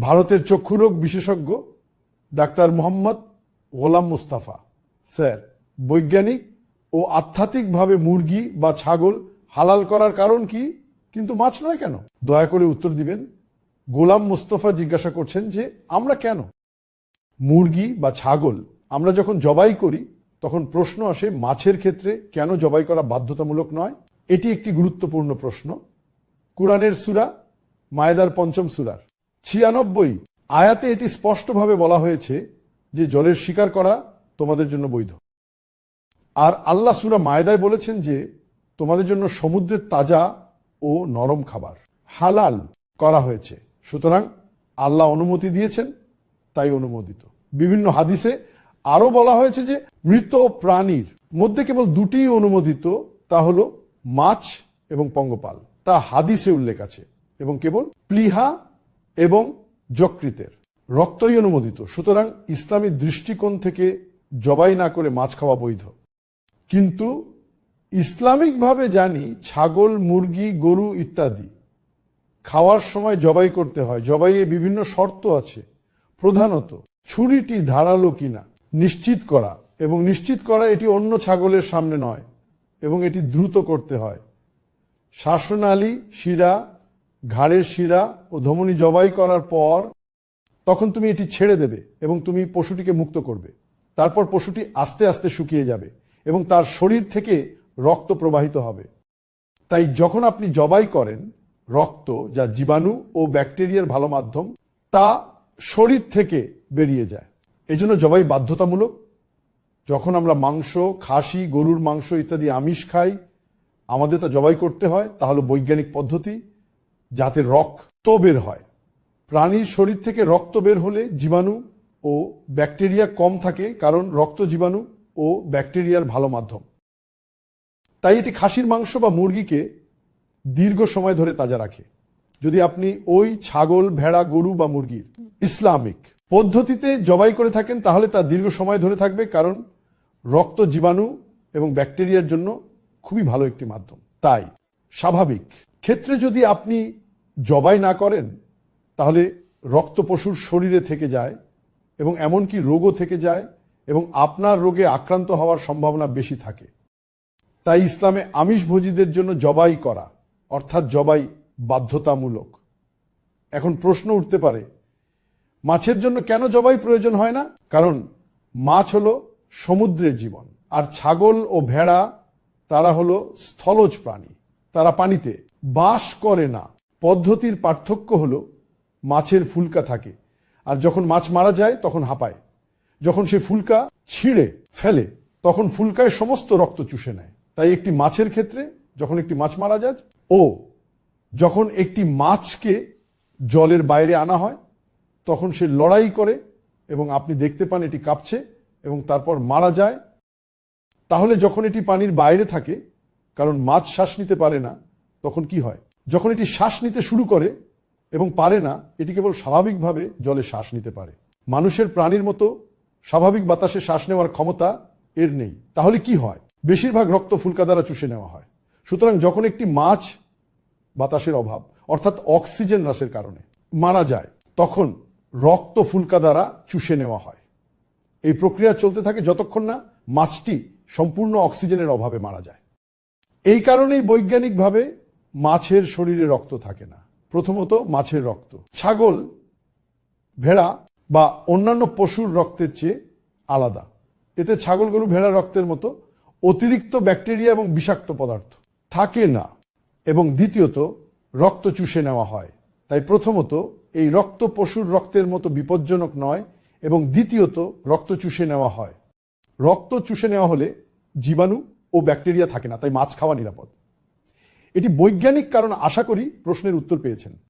ভারতের চক্ষুরোগ বিশেষজ্ঞ ডাক্তার মোহাম্মদ গোলাম মুস্তাফা। স্যার, বৈজ্ঞানিক ও আধ্যাত্মিকভাবে মুরগি বা ছাগল হালাল করার কারণ কি? কিন্তু মাছ নয় কেন? দয়া করে উত্তর দিবেন। গোলাম মুস্তফা জিজ্ঞাসা করছেন যে, আমরা কেন? মুরগি বা ছাগল, আমরা যখন জবাই করি, তখন প্রশ্ন আসে, মাছের ক্ষেত্রে কেন জবাই করা বাধ্যতামূলক নয়? এটি একটি গুরুত্বপূর্ণ প্রশ্ন। কুরআনের সুরা, মায়েদার পঞ্চম সুরার। ছিয়ানব্বই আয়াতে এটি স্পষ্টভাবে বলা হয়েছে যে জলের শিকার করা তোমাদের জন্য বৈধ। আর আল্লাহ সুরা মায়দায় বলেছেন যে তোমাদের জন্য সমুদ্রের তাজা ও নরম খাবার হালাল করা হয়েছে। সুতরাং আল্লাহ অনুমতি দিয়েছেন, তাই অনুমোদিত। বিভিন্ন হাদিসে আরও বলা হয়েছে যে মৃত প্রাণীর মধ্যে কেবল দুটি অনুমোদিত, তা হলো মাছ এবং পঙ্গপাল। তা হাদিসে উল্লেখ আছে এবং কেবল প্লিহা এবং যকৃতের। রক্তই অনুমোদিত, সুতরাং ইসলামী দৃষ্টিকোণ থেকে জবাই না করে মাছ খাওয়া বৈধ। কিন্তু ইসলামিকভাবে জানি ছাগল, মুরগি, গরু ইত্যাদি খাওয়ার সময় জবাই করতে হয়। জবাইয়ে বিভিন্ন শর্ত আছে। প্রধানত, ছুরিটি ধারালো কিনা নিশ্চিত করা এবং নিশ্চিত করা এটি অন্য ছাগলের সামনে নয় এবং এটি দ্রুত করতে হয়। শাসনালী, শিরা ঘাড়ের শিরা ও ধমনী জবাই করার পর তখন তুমি এটি ছেড়ে দেবে এবং তুমি পশুটিকে মুক্ত করবে। তারপর পশুটি আস্তে আস্তে শুকিয়ে যাবে এবং তার শরীর থেকে রক্ত প্রবাহিত হবে। তাই যখন আপনি জবাই করেন, রক্ত যা জীবাণু ও ব্যাকটেরিয়ার ভালো মাধ্যম, তা শরীর থেকে বেরিয়ে যায়। এজন্য জবাই বাধ্যতামূলক। যখন আমরা মাংস, খাসি, গরুর মাংস ইত্যাদি আমিষ খাই, আমাদের তা জবাই করতে হয়। তা হলো বৈজ্ঞানিক পদ্ধতি। যাতে রক্ত বের হয়। প্রাণীর শরীর থেকে রক্ত বের হলে জীবাণু ও ব্যাকটেরিয়া কম থাকে কারণ রক্ত জীবাণু ও ব্যাকটেরিয়ার ভালো মাধ্যম। তাই এটি খাসির মাংস বা মুরগিকে দীর্ঘ সময় ধরে তাজা রাখে। যদি আপনি ওই ছাগল, ভেড়া, গরু বা মুরগির ইসলামিক পদ্ধতিতে জবাই করে থাকেন, তাহলে তা দীর্ঘ সময় ধরে থাকবে কারণ রক্ত জীবাণু এবং ব্যাকটেরিয়ার জন্য খুবই ভালো একটি মাধ্যম। তাই স্বাভাবিক ক্ষেত্রে যদি আপনি জবাই না করেন, তাহলে রক্ত পশুর শরীরে থেকে যায় এবং এমনকি রোগও থেকে যায় এবং আপনার রোগে আক্রান্ত হওয়ার সম্ভাবনা বেশি থাকে। তাই ইসলামে আমিষ ভোজীদের জন্য জবাই করা, অর্থাৎ জবাই বাধ্যতামূলক। এখন প্রশ্ন উঠতে পারে, মাছের জন্য কেন জবাই প্রয়োজন হয় না? কারণ মাছ হলো সমুদ্রের জীবন, আর ছাগল ও ভেড়া, তারা হলো স্থলজ প্রাণী, তারা পানিতে বাস করে না। পদ্ধতির পার্থক্য হলো মাছের ফুলকা থাকে। আর যখন মাছ মারা যায়, তখন হাঁপায়। যখন সে ফুলকা ছিঁড়ে ফেলে, তখন ফুলকায় সমস্ত রক্ত চুষে নেয়। তাই একটি মাছের ক্ষেত্রে যখন একটি মাছ মারা যায়, ও যখন একটি মাছকে জলের বাইরে আনা হয়, তখন সে লড়াই করে এবং আপনি দেখতে পান এটি কাঁপছে এবং তারপর মারা যায়। তাহলে যখন এটি পানির বাইরে থাকে, কারণ মাছ শ্বাস নিতে পারে না তখন কি হয়? যখন এটি শ্বাস নিতে শুরু করে এবং পারে না, এটি কেবল স্বাভাবিকভাবে জলে শ্বাস নিতে পারে। মানুষের প্রাণীর মতো স্বাভাবিক বাতাসে শ্বাস নেওয়ার ক্ষমতা এর নেই। তাহলে কি হয়? বেশিরভাগ রক্ত ফুলকা দ্বারা চুষে নেওয়া হয়। সুতরাং যখন একটি মাছ বাতাসের অভাব, অর্থাৎ অক্সিজেন হ্রাসের কারণে মারা যায়, তখন রক্ত ফুলকা দ্বারা চুষে নেওয়া হয়। এই প্রক্রিয়া চলতে থাকে যতক্ষণ না মাছটি সম্পূর্ণ অক্সিজেনের অভাবে মারা যায়। এই কারণেই বৈজ্ঞানিকভাবে মাছের শরীরে রক্ত থাকে না। প্রথমত মাছের রক্ত। ছাগল, ভেড়া বা অন্যান্য পশুর রক্তের চেয়ে আলাদা। এতে ছাগল গরু, ভেড়া রক্তের মতো অতিরিক্ত ব্যাকটেরিয়া এবং বিষাক্ত পদার্থ থাকে না এবং দ্বিতীয়ত রক্ত চুষে নেওয়া হয়। তাই প্রথমত এই রক্ত পশুর রক্তের মতো বিপজ্জনক নয় এবং দ্বিতীয়ত রক্ত চুষে নেওয়া হয়। রক্ত চুষে নেওয়া হলে জীবাণু ও ব্যাকটেরিয়া থাকে না, তাই মাছ খাওয়া নিরাপদ। এটি বৈজ্ঞানিক কারণ আশা করি প্রশ্নের উত্তর পেয়েছেন।